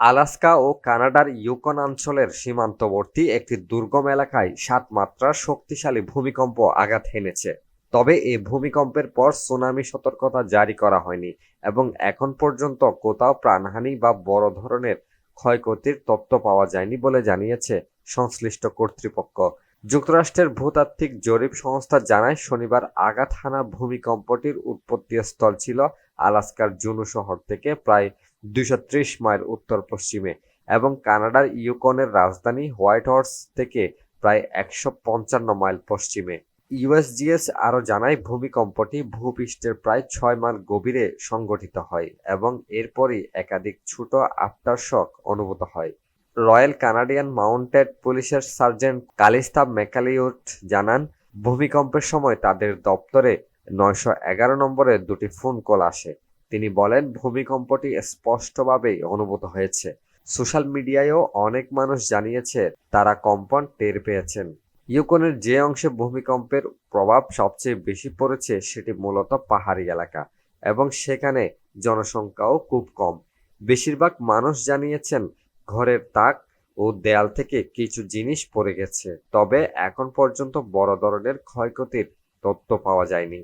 Alaska ও কানাডার Yukon অঞ্চলের সীমান্তবর্তী একটি দুর্গম এলাকায় সাত মাত্রার শক্তিশালী ভূমিকম্প আঘাত হেনেছে। তবে এই ভূমিকম্পের পর সুনামি সতর্কতা জারি করা হয়নি এবং এখন পর্যন্ত কোথাও প্রাণহানি বা বড় ধরনের ক্ষয়ক্ষতির তথ্য পাওয়া যায়নি বলে জানিয়েছে সংশ্লিষ্ট কর্তৃপক্ষ। যুক্তরাষ্ট্রের ভূতাত্ত্বিক জরিপ সংস্থা জানায়, শনিবার আঘাত হানা ভূমিকম্পটির উৎপত্তি স্থল ছিল আলাস্কার জুনু শহর থেকে প্রায় দুইশো ত্রিশ মাইল উত্তর পশ্চিমে এবং কানাডার ইউকনের রাজধানী হোয়াইট হর্স থেকে প্রায় একশো পঞ্চান্ন মাইল পশ্চিমে। ইউএসজিএস আরও জানায়, ভূমিকম্পটি ভূপৃষ্ঠের প্রায় ছয় মাইল গভীরে সংগঠিত হয় এবং এরপরই একাধিক ছোট আফটারশক অনুভূত হয়। রয়্যাল কানাডিয়ান মাউন্টেড পুলিশের সার্জেন্ট কালিস্তা মেকালিউট জানান, ভূমিকম্পের সময় তাদের দপ্তরে নয়শো এগারো নম্বরে দুটি ফোন কল আসে। তিনি বলেন, ভূমিকম্পটি স্পষ্টভাবেই অনুভূত হয়েছে। সোশ্যাল মিডিয়ায়ও অনেক মানুষ জানিয়েছে, তারা কম্পন টের পেয়েছেন। ইউকনের যে অংশে ভূমিকম্পের প্রভাব সবচেয়ে বেশি পড়েছে, সেটি মূলত পাহাড়ি এলাকা এবং সেখানে জনসংখ্যাও খুব কম। বেশিরভাগ মানুষ জানিয়েছেন, ঘরের তাক ও দেয়াল থেকে কিছু জিনিস পড়ে গেছে, তবে এখন পর্যন্ত বড় ধরনের ক্ষয়ক্ষতির তথ্য পাওয়া যায়নি।